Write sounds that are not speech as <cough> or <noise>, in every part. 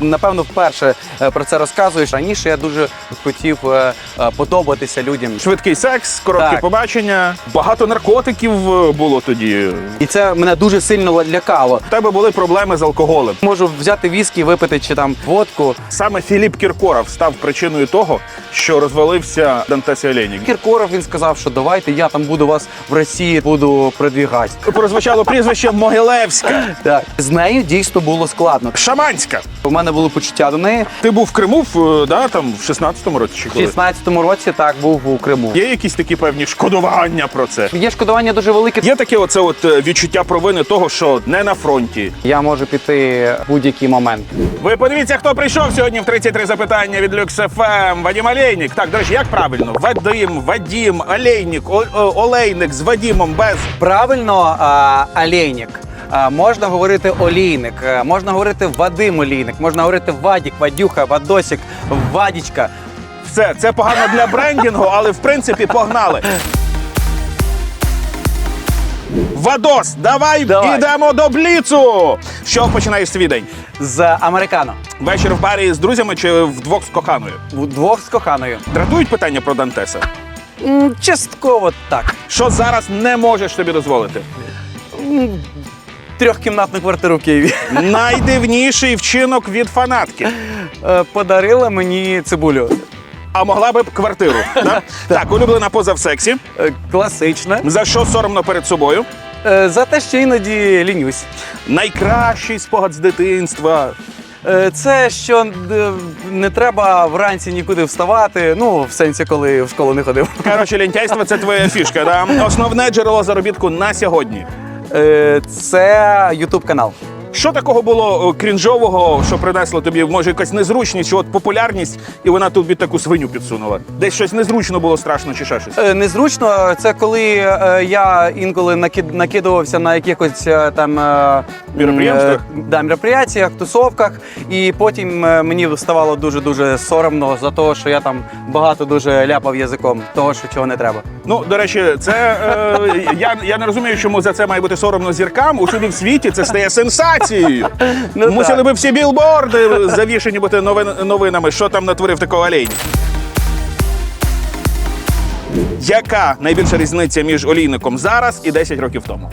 напевно вперше е, про це розказуєш. Раніше я дуже хотів е, е, подобатися людям. Швидкий секс, короткі Так. побачення. Багато наркотиків було тоді. І це мене дуже сильно лякало. У тебе були проблеми з алкоголем. Можу взяти віскі, випити чи там водку. Саме Філіп Кіркоров став причиною того, що розвалився Дантес і Олейник. Кіркоров він сказав, що давайте я там буду вас в Росії буду продвігати. Прозвучало прізвище Могилевська, Так з нею дійсно було складно. Шаманська. У мене було почуття до неї. Ти був в Криму в, е, да, там, в 16-му році чи В коли? 16-му році так був у Криму. Є якісь такі певні шкодування про це? Є шкодування дуже велике. Є таке оце от е, відчуття провини того, що не на фронті. Я можу піти в будь-який момент. Ви подивіться, хто прийшов сьогодні в 33 запитання від Люкс ФМ. Вадім Олейник. Так, до речі, як правильно? Вадим, Вадім, Олейник, О- О- Олейник з Вадімом без. Правильно, а, олійник. Можна говорити олійник, можна говорити Вадим Олійник, можна говорити Вадік, Вадюха, Вадосік, Вадічка. Все, це погано для брендінгу, але в принципі погнали. Вадос, давай, Давай. ідемо до бліцу. Що починаєш свій день? з американо. Вечір в барі з друзями чи вдвох з коханою? Двох з коханою. Дратують питання про Дантеса. М, Частково так. Що зараз не можеш собі дозволити? Трьохкімнатну квартиру в Києві. Найдивніший вчинок від фанатки. Е, Подарила мені цибулю. А могла би б квартиру. <laughs> да? Так, улюблена поза в сексі. Е, Класична. За що соромно перед собою? Е, За те, що іноді лінюсь. Найкращий спогад з дитинства. Е, Це що е, не треба вранці нікуди вставати. Ну, в сенсі, коли в школу не ходив. Коротше, лентяйство це твоя фішка. Да? <laughs> Основне джерело заробітку на сьогодні. Е, Це Ютуб канал. Що такого було крінжового, що принесло тобі, може, якась незручність, чи от популярність, і вона тобі таку свиню підсунула? Десь щось незручно було страшно чи ще щось? Е, Незручно, це коли е, я інколи накид, накидувався на якихось е, там е, Мероприємствах? е, да, мероприятиях, тусовках, і потім е, мені ставало дуже дуже соромно за те, що я там багато дуже ляпав язиком, того, що чого не треба. Ну, до речі, це е, я, я не розумію, чому за це має бути соромно зіркам. Усюди в світі це стає сенсацією. <laughs> Ну, Мусили би всі білборди завішені бути новин, новинами, що там натворив такого олень. Яка найбільша різниця між олійником зараз і 10 років тому?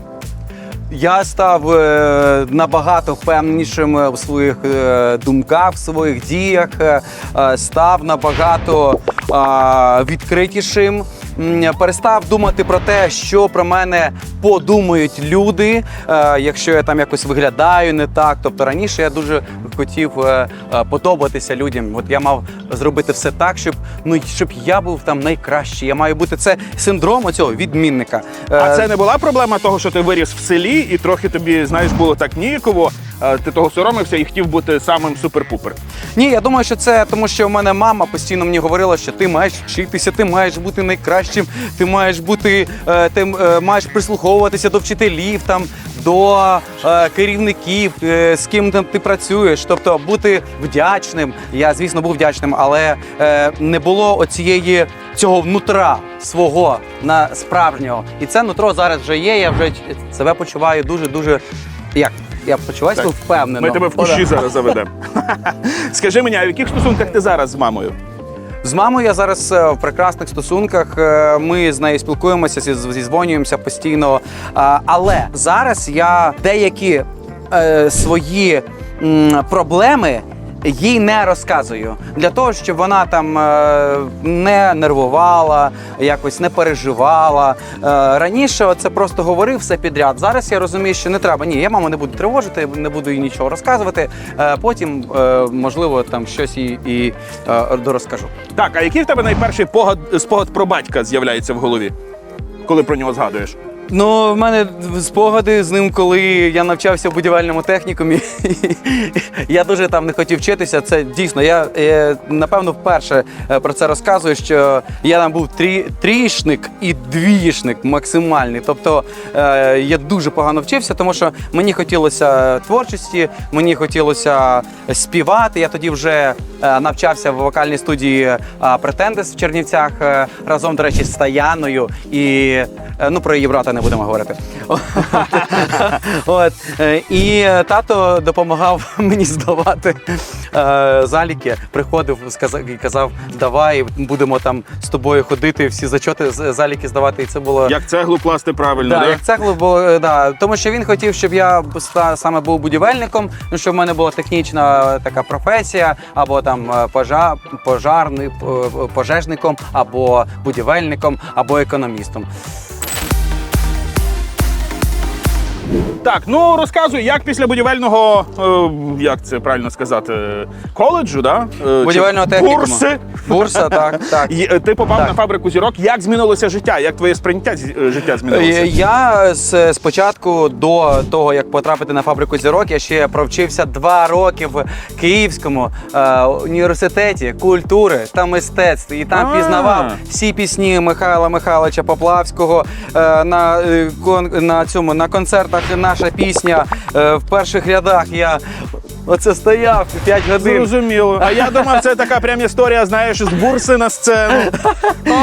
Я став е, набагато впевненішим е, в своїх е, думках, в своїх діях, е, е, став набагато е, відкритішим. Перестав думати про те, що про мене подумають люди, е, якщо я там якось виглядаю не так. Тобто раніше я дуже хотів е, е, подобатися людям. От я мав зробити все так, щоб ну щоб я був там найкращий. Я маю бути це синдром оцього відмінника. А Е, це не була проблема того, що ти виріс в селі і трохи тобі, знаєш, було так ніяково. Ти того соромився і хотів бути самим супер-пупер. Ні, я думаю, що це тому, що в мене мама постійно мені говорила, що ти маєш вчитися, ти маєш бути найкращим, ти маєш бути, ти маєш прислуховуватися до вчителів, там до керівників, з ким там ти працюєш. Тобто бути вдячним. Я, звісно, був вдячним, але е, не було оцієї цього внутра свого на справжнього. І це нутро зараз вже є. Я вже себе почуваю дуже, дуже як. Я почуваюся Так. впевнено. Ми тебе в кущі зараз заведемо. <laughs> Скажи мені, а в яких стосунках ти зараз з мамою? З мамою я зараз е, в прекрасних стосунках. Е, Ми з нею спілкуємося, зі- зізвонюємося постійно. Але зараз я деякі е, свої проблеми. Їй не розказую для того, щоб вона там е, не нервувала, якось не переживала. Е, раніше це просто говорив все підряд. Зараз я розумію, що не треба. Ні, я маму не буду тривожити, не буду їй нічого розказувати. Е, потім, можливо, там щось і, і дорозкажу. Так, а який в тебе найперший погад, спогад про батька з'являється в голові, коли про нього згадуєш? Ну, в мене спогади з ним, коли я навчався в будівельному технікумі. <laughs> я дуже там не хотів вчитися. Це дійсно. Я е, напевно вперше е, про це розказую, що я там був трі, трієчник і двієчник максимальний. Тобто е, я дуже погано вчився, тому що мені хотілося творчості, мені хотілося співати. Я тоді вже е, навчався в вокальній студії Претендес в Чернівцях разом, до речі, з Таяною і Ну, про її брата не будемо говорити. От. е, І тато допомагав <laughs> мені здавати е, заліки. Приходив, сказав, і казав, давай, будемо там з тобою ходити, всі зачоти заліки здавати. І це було. Як цеглу класти правильно, Да, да? як цеглу було, е, да. Тому що він хотів, щоб я саме був будівельником, ну щоб в мене була технічна така професія, або там е, пожа, пожарний, пожежником, або будівельником, або економістом. Так, ну розказуй, як після будівельного, е, як це правильно сказати, коледжу, да? Е, чи Будівельного технікуму. Бурси. Бурса, <laughs> так, так. І, е, Ти попав Так. на фабрику зірок. Як змінилося життя? Як твоє сприйняття з- е, життя Е, змінилося? Я з- спочатку до того, як потрапити на фабрику зірок, я ще провчився два роки в Київському е, університеті культури та мистецтв. І там А. пізнавав всі пісні Михайла Михайловича Поплавського. Е, на, е, кон- на цьому на концертах наша пісня е, в перших рядах. Я оце стояв 5 годин. Зрозуміло. А я думав, це така прям історія, знаєш, з бурси на сцену.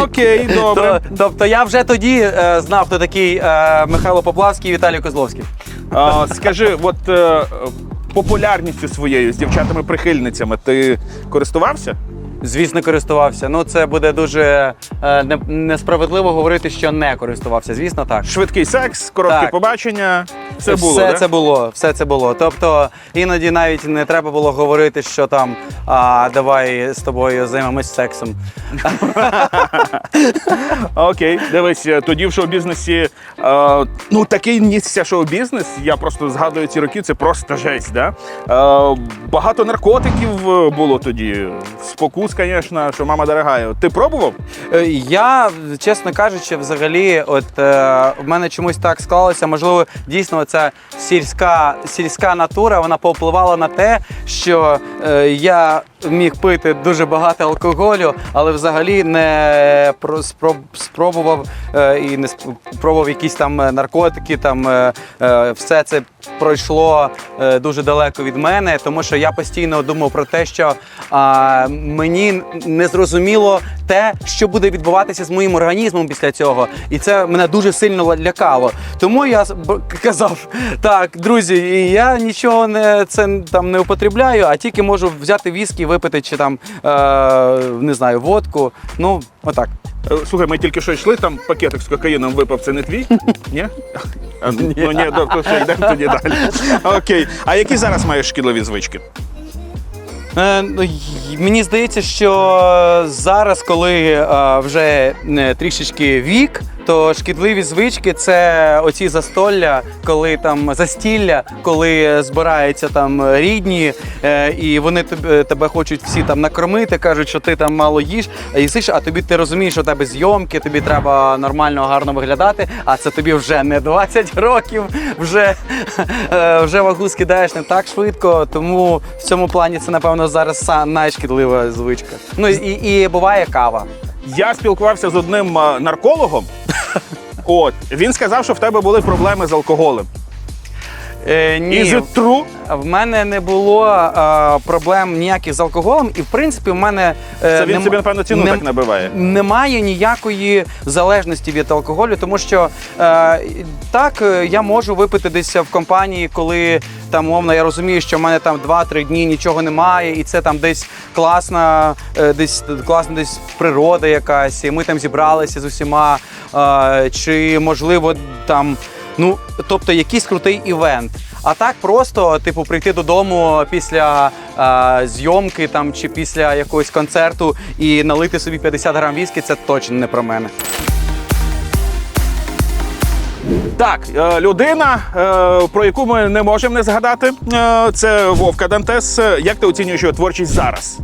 Окей, добре. То- Тобто я вже тоді е, знав, хто такий е, Михайло Поплавський і Віталій Козловський. А, скажи, от е, популярністю своєю з дівчатами-прихильницями ти користувався? Звісно, користувався. Ну, це буде дуже е, не- несправедливо говорити, що не користувався. Звісно, так. Швидкий секс, короткі Так. побачення. Це було. все да? це було, все це було. Тобто іноді навіть не треба було говорити, що там а, давай з тобою займемось сексом. <laughs> Окей, дивись, е, тоді в шоу-бізнесі. Е, ну, такий нісся шоу-бізнес, я просто згадую ці роки, це просто жесть. Да? Е, багато наркотиків е, було тоді. Спокус, звісно, що мама дорогая. Ти пробував? Е, Я, чесно кажучи, взагалі, от е, в мене чомусь так склалося. Можливо, дійсно, ця сільська, сільська натура вона повпливала на те, що я міг пити дуже багато алкоголю, але взагалі не спробував е, і не спробував якісь там е, наркотики. Там е, е, все це пройшло е, дуже далеко від мене, тому що я постійно думав про те, що мені не зрозуміло те, що буде відбуватися з моїм організмом після цього, і це мене дуже сильно лякало. Тому я казав: так, друзі, я нічого не це там не употребляю, а тільки можу взяти віскі, випити чи там е, не знаю, водку. Ну, отак. Е, Слухай, ми тільки що йшли, там пакетик з кокаїном випав, це не твій? Ні? А, Ну ні, добре, що йдемо тоді далі. Окей. А які зараз маєш шкідливі звички? Е, ну, й- мені здається, що зараз, коли е, вже е, трішечки вік, то шкідливі звички це оці застолля, коли там застілля, коли збираються там рідні, е, і вони тебе, тебе хочуть всі там накормити, кажуть, що ти там мало їш, їсиш, а тобі ти розумієш, що у тебе зйомки, тобі треба нормально, гарно виглядати, а це тобі вже не 20 <laughs> років, вже, е, вже вагу скидаєш не так швидко. Тому в цьому плані це, напевно, зараз найшкідлива звичка. Ну і, і буває кава. Я спілкувався з одним наркологом. <laughs> От, він сказав, що в тебе були проблеми з алкоголем. Е, ні, Is it true? в мене не було е, проблем ніяких з алкоголем, і в принципі в мене е, Це він нем- собі, напевно, ціну нем- так набиває. Немає ніякої залежності від алкоголю, тому що е, так е, я можу випити десь в компанії, коли там умовно я розумію, що в мене там 2-3 дні нічого немає, і це там десь класна, е, десь класна десь природа якась, і ми там зібралися з усіма, е, чи можливо там. Ну, тобто якийсь крутий івент. А так просто, типу, прийти додому після е, зйомки там чи після якогось концерту і налити собі 50 грам віскі, це точно не про мене. Так, е, людина, е, про яку ми не можемо не згадати, е, це Вовка Дантес. Як ти оцінюєш його творчість зараз?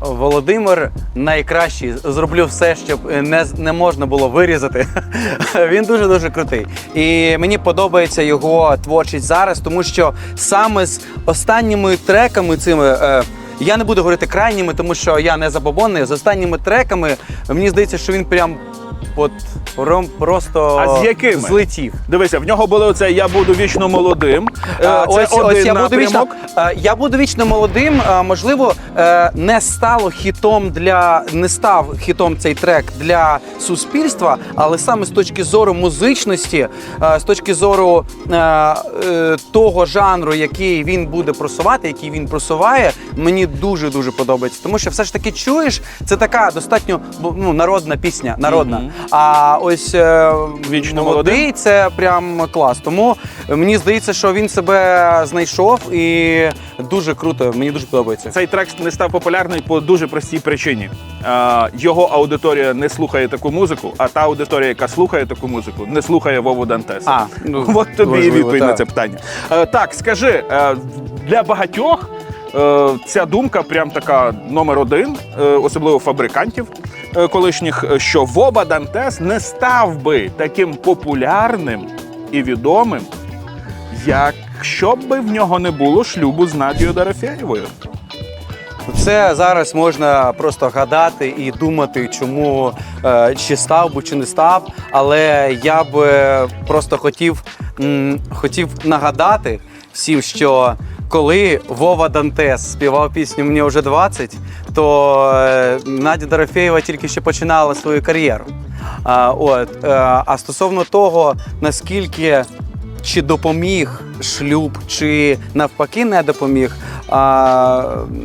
Володимир найкращий. Зроблю все, щоб не, не можна було вирізати. <laughs> Він дуже дуже крутий. І мені подобається його творчість зараз, тому що саме з останніми треками цими. Я не буду говорити крайніми, тому що я не забобонний. З останніми треками мені здається, що він прям от прям просто А з якими? злетів. Дивися, в нього було оце я буду вічно молодим. Е, Це ось, один ось я буду вічно, напрямок. е, я буду вічно молодим. Е, Можливо, е, не стало хітом для не став хітом цей трек для суспільства, але саме з точки зору музичності, е, з точки зору е, е, того жанру, який він буде просувати, який він просуває, мені дуже дуже подобається. Тому що все ж таки чуєш, це така достатньо ну, народна пісня, народна. Мгм. А ось е, Вічно молодий це прям клас. Тому мені здається, що він себе знайшов і дуже круто. Мені дуже подобається. Цей трек не став популярний по дуже простій причині. Е, Його аудиторія не слухає таку музику, а та аудиторія, яка слухає таку музику, не слухає Вову Дантеса. А, ну, От тобі і важливо, відповідь на так. це питання. Е, Так, скажи, е, для багатьох ця думка прям така номер один, е, особливо фабрикантів е, колишніх, е, що Воба Дантес не став би таким популярним і відомим, якщо б в нього не було шлюбу з Надією Дорофєєвою. Це зараз можна просто гадати і думати, чому е, чи став би, чи не став. Але я б е, просто хотів, хотів нагадати всім, що коли Вова Дантес співав пісню Мені вже 20, то е, Надя Дорофєєва тільки ще починала свою кар'єру. А, от, е, а стосовно того, наскільки чи допоміг шлюб, чи навпаки не допоміг. А,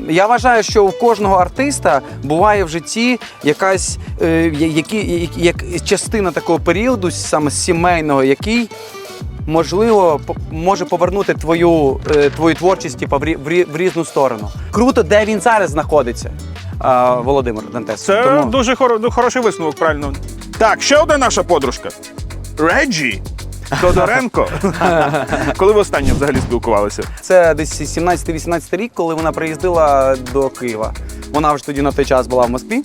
я вважаю, що у кожного артиста буває в житті якась е, які, як, частина такого періоду, саме сімейного, який. Можливо, може повернути твою, е, твою творчість типу, в, різну сторону. Круто, де він зараз знаходиться, Володимир Дантес. Це Тому- дуже хоро- ну, хороший висновок, правильно. Так, ще одна наша подружка. Реджі Тодоренко. <laughs> Коли ви останнє взагалі спілкувалися? Це десь 17-18 рік, коли вона приїздила до Києва. Вона вже тоді на той час була в Москві.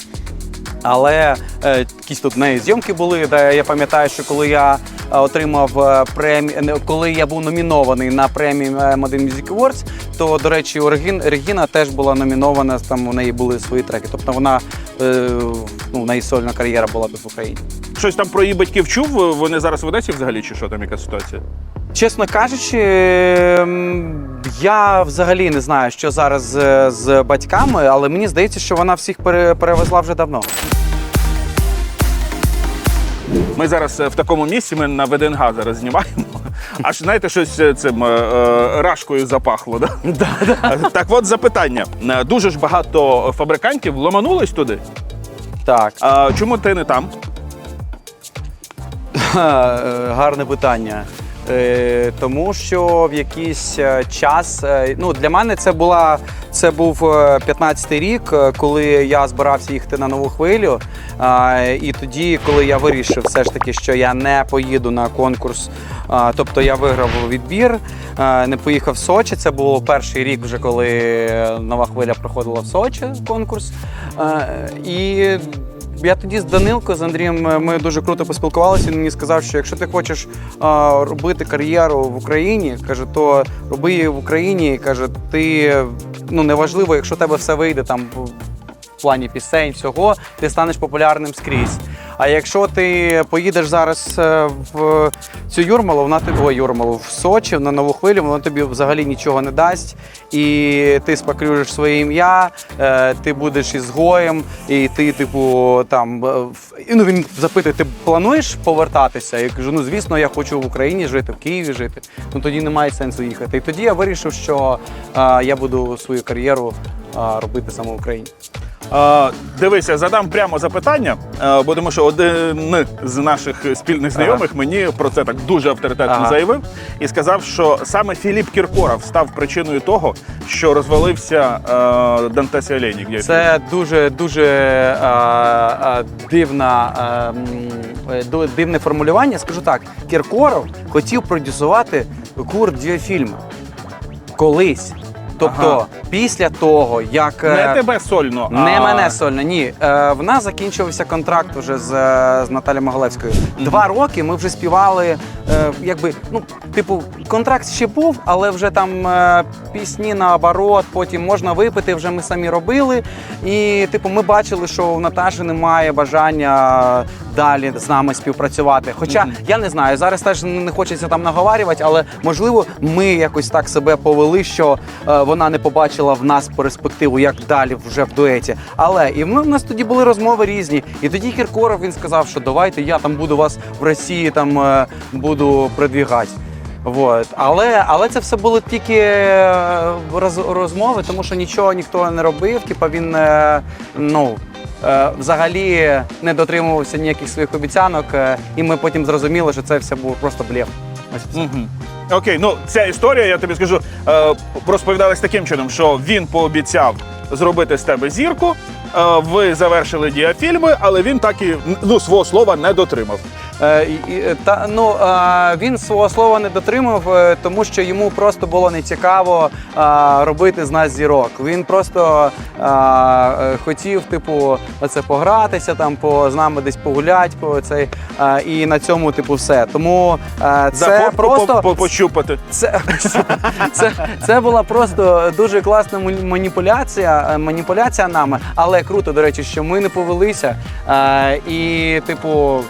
Але е, якісь тут в неї зйомки були, де я пам'ятаю, що коли я е, отримав премію, коли я був номінований на премію Modern Music Awards, то, до речі, Регіна теж була номінована, там у неї були свої треки. Тобто вона, е, ну, у неї сольна кар'єра була тут в Україні. Щось там про її батьків чув? Вони зараз в Одесі взагалі, чи що там яка ситуація? Чесно кажучи, ем, я взагалі не знаю, що зараз з, з батьками, але мені здається, що вона всіх пере- перевезла вже давно. Ми зараз е, в такому місці, ми на ВДНГ зараз знімаємо. Аж знаєте, щось е, цим е, е, рашкою запахло. Да? Е, Так от запитання. Е, Дуже ж багато фабрикантів ломанулись туди. Так, А чому ти не там? Е, гарне питання. Е, Тому що в якийсь е, час, е, ну для мене це була це був е, 15-й рік, коли я збирався їхати на нову хвилю. І тоді, коли я вирішив все ж таки, що я не поїду на конкурс, тобто я виграв відбір, не поїхав в Сочі. Це був перший рік, вже коли нова хвиля проходила в Сочі конкурс. І я тоді з Данилко, з Андрієм, е, ми дуже круто поспілкувалися. Він мені сказав, що якщо ти хочеш а, робити кар'єру в Україні, каже, то роби її в Україні. Каже, ти ну неважливо, якщо тебе все вийде там в- плані пісень, всього, ти станеш популярним скрізь. А якщо ти поїдеш зараз е, в цю Юрмалу, вона тобі ой, Юрмалу в Сочі на нову хвилю, вона тобі взагалі нічого не дасть. І ти спакрюєш своє ім'я, е, ти будеш ізгоєм, і ти, типу, там е, ну він запитує, ти плануєш повертатися? Я кажу, ну звісно, я хочу в Україні жити, в Києві жити. Ну тоді немає сенсу їхати. І тоді я вирішив, що я буду свою кар'єру робити саме в Україні. Дивися, задам прямо запитання, бо тому що один з наших спільних знайомих мені про це так дуже авторитетно Ага. заявив і сказав, що саме Філіп Кіркоров став причиною того, що розвалився е, Дантес і Олейнік. Це дуже дуже е, е, дивна, ду- дивне формулювання. Скажу так: Кіркоров хотів продюсувати гурт фільми колись. Тобто, Ага. після того, як е, Не тебе сольно, Не а... мене сольно, ні. Е, в нас закінчився контракт уже з, е, з Наталією Моголевською. Два роки ми вже співали, е, якби, ну, типу, контракт ще був, але вже там е, пісні наоборот, потім можна випити, вже ми самі робили. І, типу, ми бачили, що у Наташі немає бажання далі з нами співпрацювати. Хоча Мгм. я не знаю, зараз теж не хочеться там наговарювати, але можливо, ми якось так себе повели, що е, вона не побачила в нас перспективу, як далі вже в дуеті. Але і ми, в нас тоді були розмови різні. І тоді Кіркоров він сказав, що давайте я там буду вас в Росії там е, буду продвігати. Вот. Але, але це все було тільки е, роз, розмови, тому що нічого ніхто не робив. Типа він е, ну, взагалі не дотримувався ніяких своїх обіцянок, і ми потім зрозуміли, що це все був просто блєв. Ось все. Мгм. Окей, ну ця історія, я тобі скажу, е, розповідалась таким чином, що він пообіцяв зробити з тебе зірку. е, ви завершили діафільми, але він так і ну, свого слова не дотримав. Е, і- та, ну, е, він свого слова не дотримав, е, тому що йому просто було нецікаво е, робити з нас зірок. Він просто е, е, хотів, типу, оце погратися, там, по, з нами десь погуляти, по цей, е, і на цьому, типу, все. Тому е, За це просто по- по- пощупати. це, <laughs> це, це була просто дуже класна маніпуляція, е, маніпуляція нами, але круто, до речі, що ми не повелися. Е, і, типу,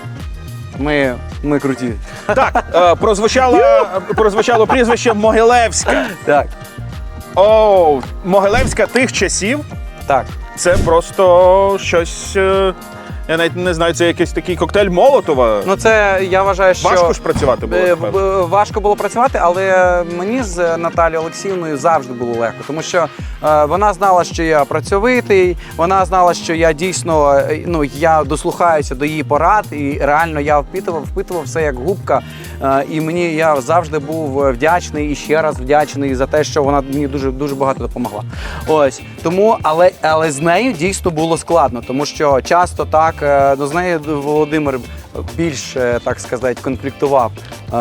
ми, ми круті. Так, е, прозвучало, прозвучало прізвище Могилевська. Так, О, Могилевська тих часів. так. Це просто щось. е, Я навіть не знаю, це якийсь такий коктейль Молотова. Ну це я вважаю, що Важко ж працювати було. Е, напевно. важко було працювати, але мені з Наталією Олексіївною завжди було легко, тому що е, вона знала, що я працьовитий, вона знала, що я дійсно е, ну я дослухаюся до її порад, і реально я впитував, впитував все як губка. І мені я завжди був вдячний і ще раз вдячний за те, що вона мені дуже дуже багато допомогла. Ось тому, але але з нею дійсно було складно, тому що часто так е, ну, з нею Володимир більш так сказати конфліктував. Е,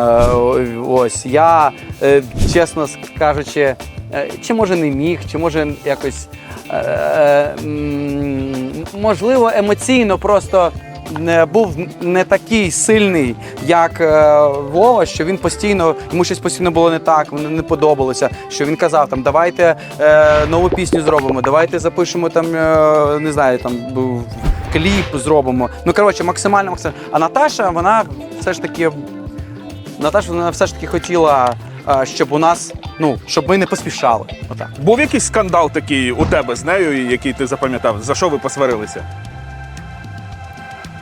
Ось я е, чесно кажучи, чи може не міг, чи може якось можливо емоційно просто. Не був не такий сильний, як Вова, що він постійно йому щось постійно було не так, воно не подобалося. Що він казав там, давайте е, нову пісню зробимо, давайте запишемо там, е, не знаю, там кліп зробимо. Ну коротше, максимально максимально. А Наташа, вона все ж таки Наташа вона все ж таки хотіла, щоб у нас, ну, щоб ми не поспішали. Отак. Був якийсь скандал такий у тебе з нею, який ти запам'ятав? За що ви посварилися?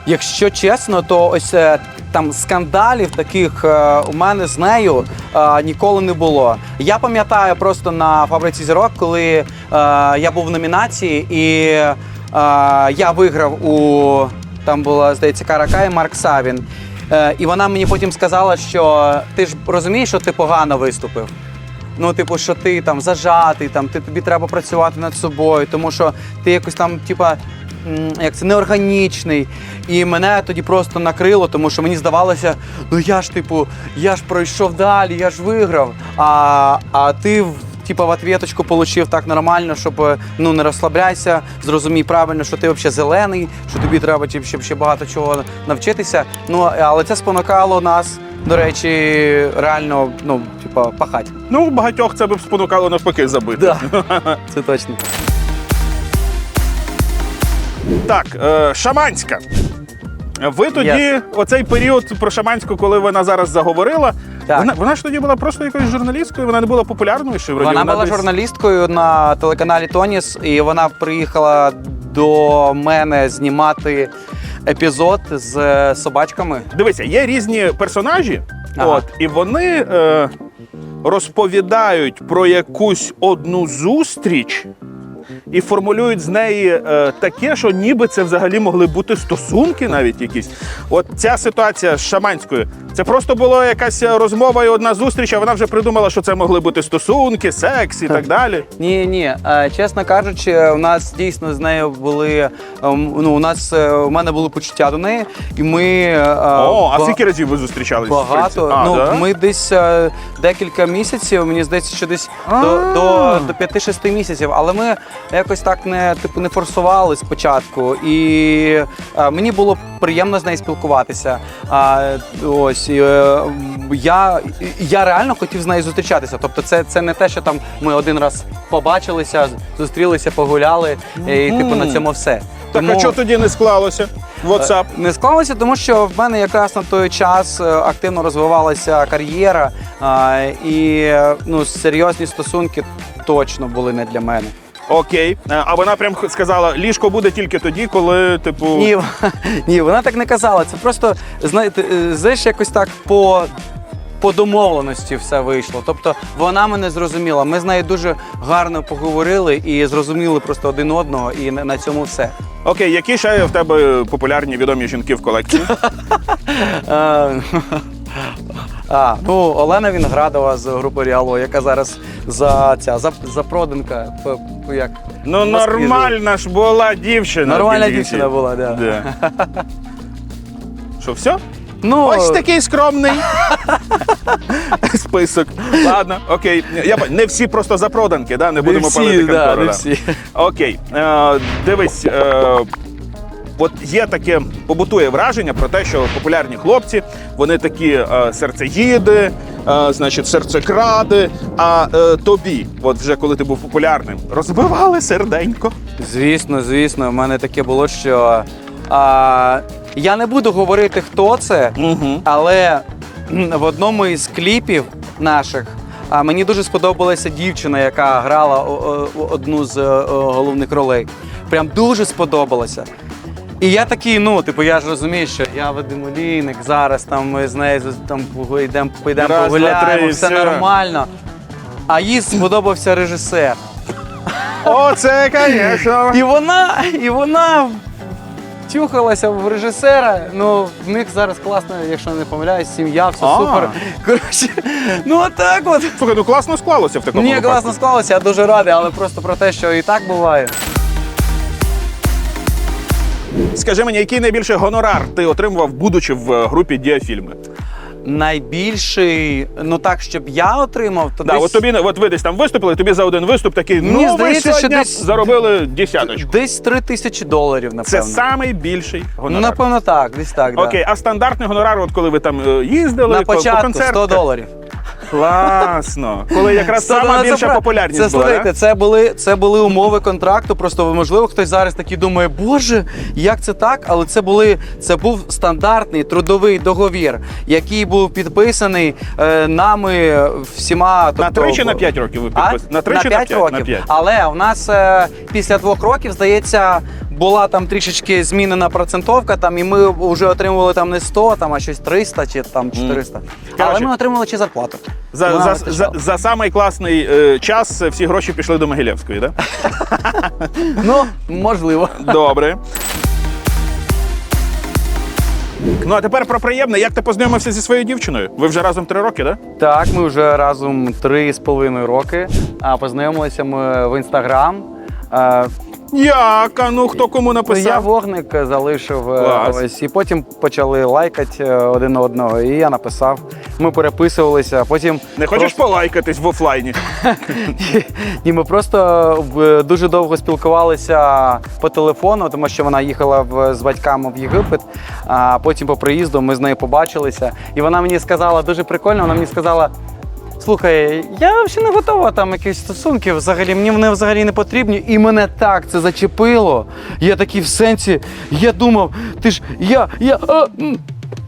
Якщо чесно, то ось е, там скандалів таких е, у мене з нею е, ніколи не було. Я пам'ятаю просто на фабриці зірок, коли е, я був в номінації, і я виграв у там була здається Карака і Марк Савін. Е, і вона мені потім сказала, що ти ж розумієш, що ти погано виступив. Ну, типу, що ти там зажатий, там ти тобі треба працювати над собою, тому що ти якось там, типа, як це неорганічний. І мене тоді просто накрило, тому що мені здавалося, ну я ж, типу, я ж пройшов далі, я ж виграв. А, а ти Типа в ответочку получив так нормально, щоб е, ну не розслабляйся, зрозумій правильно, що ти взагалі зелений, що тобі треба тип, ще, багато чого навчитися. Ну але це спонукало нас, до речі, реально, ну, типа, пахати. Ну, багатьох це б спонукало навпаки забити. Да, <laughs> це точно. Так, е, Шаманська. Ви тоді, Yes. оцей період про Шаманську, коли вона зараз заговорила, Так. вона, вона ж тоді була просто якоюсь журналісткою, вона не була популярною ще вроді. Вона була десь- журналісткою на телеканалі Тоніс, і вона приїхала до мене знімати епізод з е, собачками. Дивися, є різні персонажі, Ага. от, і вони е, розповідають про якусь одну зустріч, і формулюють з неї е, таке, що ніби це взагалі могли бути стосунки навіть якісь. От ця ситуація з Шаманською, це просто була якась розмова і одна зустріч, а вона вже придумала, що це могли бути стосунки, секс і так далі. <laughs> Ні, ні. Е, Чесно кажучи, у нас дійсно з нею були. ем, Ну, у нас е, у мене були почуття до неї, і ми О, а скільки разів ви зустрічались? багато. А, ну да? ми десь декілька місяців. Мені здається, що десь до, до, до 5-6 місяців. Але ми якось так не типу не форсували спочатку. І е, мені було приємно з нею спілкуватися. А, ось е, я, я реально хотів з нею зустрічатися. Тобто, це, це не те, що там ми один раз побачилися, зустрілися, погуляли, і типу на цьому все. Так а Тому- чого тоді не склалося? WhatsApp. не склалося, тому що в мене якраз на той час е, активно розвивалася кар'єра, і е, ну, серйозні стосунки точно були не для мене. Окей. Е, А вона прям сказала, ліжко буде тільки тоді, коли, типу. Ні, <laughs> ні, вона так не казала. Це просто, знаєте, е, знаєш, якось так по. По домовленості все вийшло. Тобто вона мене зрозуміла. Ми з нею дуже гарно поговорили і зрозуміли просто один одного, і на на цьому все. Окей, які ще в тебе популярні відомі жінки в колекції? <laughs> А, ну Олена Вінградова з групи Ріало, яка зараз за ця за, за проданка. п- п- Як Ну, нормальна ж була дівчина. Нормальна дівчина була, да. Да. Що, все? Ну Ось такий скромний <laughs> список. Ладно, окей. Я, не всі просто запроданки, да? не будемо палити да, не всі. Окей. Е, дивись, е, от є таке побутує враження про те, що популярні хлопці, вони такі е, серцеїди, е, значить, серцекради. А е, тобі, от вже коли ти був популярним, розбивали серденько. Звісно, звісно, в мене таке було, що а, я не буду говорити, хто це, Угу. але м, в одному із кліпів наших. А мені дуже сподобалася дівчина, яка грала о- о- одну з е, о, головних ролей. Прям дуже сподобалася. І я такий, ну, типу, я ж розумію, що я Вадим Олійник, зараз там ми з нею там йдемо підемо Раз, два, погуляємо, три, все все. нормально. А їй сподобався режисер. Оце, звісно. І вона, і вона тюхалася в режисера. Ну, в них зараз класно, якщо не помиляюсь, сім'я, все А. супер. Коротше, ну отак от. Слухай, ну класно склалося в такому Мені випадку. класно склалося, я дуже радий, але просто про те, що і так буває. Скажи мені, який найбільший гонорар ти отримував, будучи в е, групі діафільми? Найбільший, ну так, щоб я отримав, то Да, десь, от тобі от ви десь там виступили, тобі за один виступ такий, Мені ну здається, ви що сьогодні десь- заробили десяточку. десь 3 тисячі доларів, Це напевно. самий більший Ну, гонорар. напевно, так, десь так. Да. Окей, а стандартний гонорар, от коли ви там е, їздили На по, по початку концертах? 100 доларів. Класно. Коли якраз сама більша популярність Це слухайте, це були це були умови контракту. Просто можливо, хтось зараз такий думає, боже, як це так? Але це були це був стандартний трудовий договір, який був підписаний е, нами всіма. На тобто- три чи на п'ять років ви підписали? На три на чи на п'ять? років. На п'ять. Але у нас е, після двох років, здається, була там трішечки змінена процентовка, там, і ми вже отримували там не 100, там, а щось 300 чи там 400. Але Коротше, ми отримали ще зарплату. За, Вона за, вистачала. за, за самий класний е, час всі гроші пішли до Могилєвської, так? <laughs> Ну, можливо. Добре. Ну а тепер про приємне. Як ти познайомився зі своєю дівчиною? Ви вже разом три роки, так? Так, ми вже разом три з половиною роки. А познайомилися ми в інстаграм. Як? А ну хто кому написав? Я вогник залишив е, Клас. ось, і потім почали лайкати е, один одного. І я написав. Ми переписувалися. Потім Не хочеш полайкатись в офлайні? <laughs> Ні, ми просто е, дуже довго спілкувалися по телефону, тому що вона їхала в, з батьками в Єгипет. А потім по приїзду ми з нею побачилися. І вона мені сказала дуже прикольно. Вона мені сказала. Слухай, я взагалі не готова там якісь стосунки. Взагалі мені вони взагалі не потрібні. І мене так це зачепило. Я такий в сенсі, я думав, ти ж я. я а.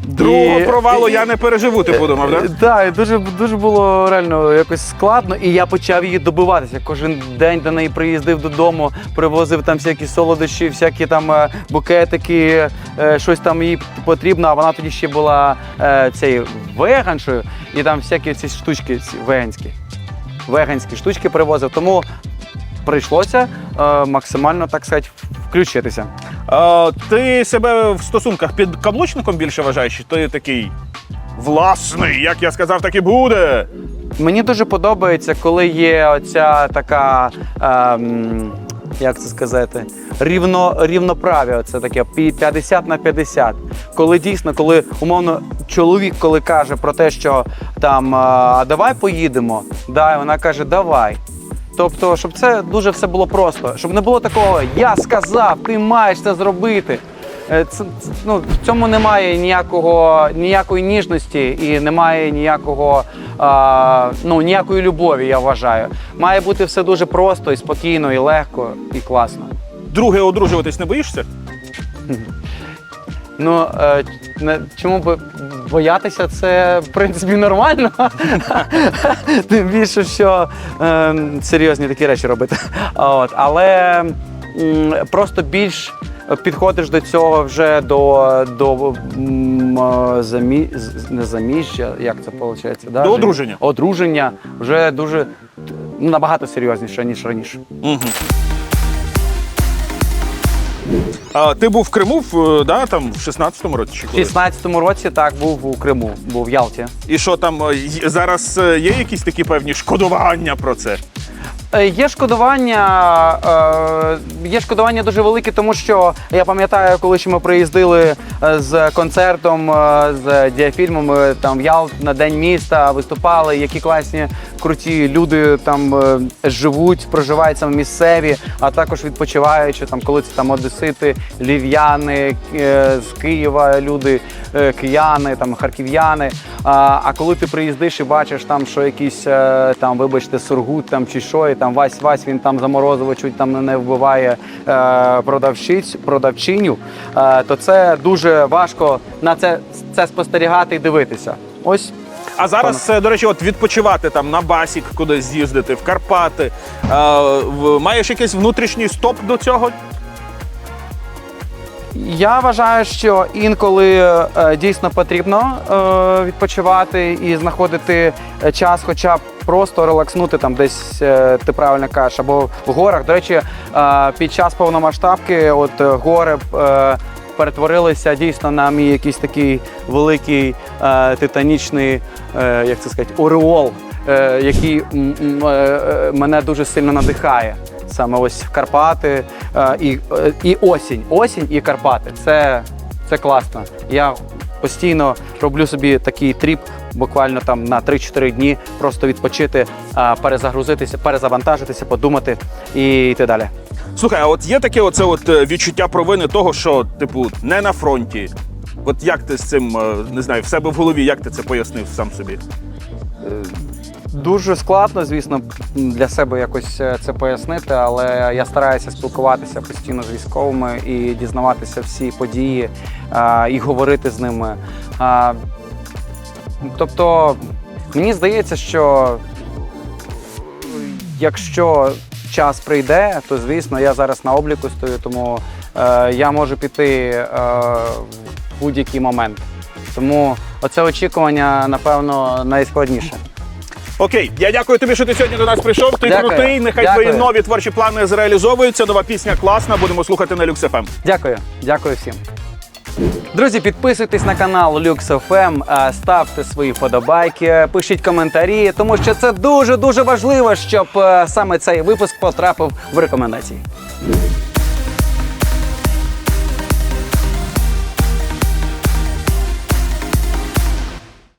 Другого І- провалу я не переживу, ти подумав, так? Так, і дуже, дуже було реально якось складно, і я почав її добиватися. Кожен день до неї приїздив додому, привозив там всякі солодощі, всякі там е, букетики, е, щось там їй потрібно. А вона тоді ще була е, цією веганшою, і там всякі ці штучки ці веганські. Веганські штучки привозив. Тому прийшлося е, максимально так сказати включитися. Е, ти себе в стосунках під каблучником більше вважаєш, чи ти такий власний, як я сказав, так і буде. Мені дуже подобається, коли є оця така. Ем, як це сказати? Рівно, рівноправ'я, це таке 50 на 50. Коли дійсно, коли умовно чоловік, коли каже про те, що там а давай поїдемо, да, вона каже, давай. Тобто, щоб це дуже все було просто, щоб не було такого Я сказав, ти маєш це зробити. Е, Це, це- ну, в цьому немає ніякого, ніякої ніжності і немає ніякого, а, ну, ніякої любові, я вважаю. Має бути все дуже просто і спокійно, і легко, і класно. Друге одружуватись не боїшся? <laughs> Ну е, чому б боятися, це в принципі нормально. <laughs> Тим більше, що е, серйозні такі речі робити. От, але просто більш підходиш до цього вже до, до м, е, замі, не заміжжя, як це виходить? Да? До одруження. Одруження вже дуже набагато серйозніше, ніж раніше. Угу. А, ти був в Криму в, е, да, там, в 16-му році чи У коли? 16-му році так був у Криму, був в Ялті. І що там е, й- зараз е, є якісь такі певні шкодування про це? Е, Є шкодування, е, є шкодування дуже велике, тому що я пам'ятаю, коли ще ми приїздили е, з концертом, е, з діафільмом там в Ялт на День міста виступали, які класні, круті люди там е, живуть, проживають саме місцеві, а також відпочиваючи, там, коли це там одесити, лів'яни е, з Києва, люди, е, кияни, там, харків'яни. А, коли ти приїздиш і бачиш там, що якийсь там, вибачте, сургут там чи що, і там Вась Вась він там заморозиво чуть там не вбиває продавщиць, продавчиню, то це дуже важко на це, це спостерігати і дивитися. Ось А зараз, е, до речі, от відпочивати там на Басік, кудись з'їздити, в Карпати. Е, в- маєш якийсь внутрішній стоп до цього? Я вважаю, що інколи е, дійсно потрібно е, відпочивати і знаходити е, час, хоча б просто релакснути там десь е, ти правильно кажеш, або в горах. До речі, е, під час повномасштабки, от е, гори е, перетворилися дійсно на мій якийсь такий великий е, титанічний, е, як це сказати, ореол, е, який м, м, е, е, мене дуже сильно надихає. Саме ось Карпати е, і, е, і осінь. Осінь і Карпати. Це, це класно. Я постійно роблю собі такий тріп, буквально там на 3-4 дні, просто відпочити, е, перезагрузитися, перезавантажитися, подумати і йти далі. Слухай, а от є таке оце от е, відчуття провини того, що, типу, не на фронті. От як ти з цим, е, не знаю, в себе в голові, як ти це пояснив сам собі? Дуже складно, звісно, для себе якось е, це пояснити, але я стараюся спілкуватися постійно з військовими і дізнаватися всі події і говорити з ними. Тобто, мені здається, що якщо час прийде, то звісно я зараз на обліку стою, тому е, я можу піти е, в будь-який момент. Тому оце очікування, напевно, найскладніше. Окей, я дякую тобі, що ти сьогодні до нас прийшов. Ти Дякую. крутий. Нехай Дякую. твої нові творчі плани зреалізовуються. Нова пісня класна. Будемо слухати на Ем. LuxFM. Дякую, дякую всім. Друзі, підписуйтесь на канал LuxFM, а, ставте свої вподобайки, пишіть коментарі, тому що це дуже дуже важливо, щоб е, саме цей випуск потрапив в рекомендації.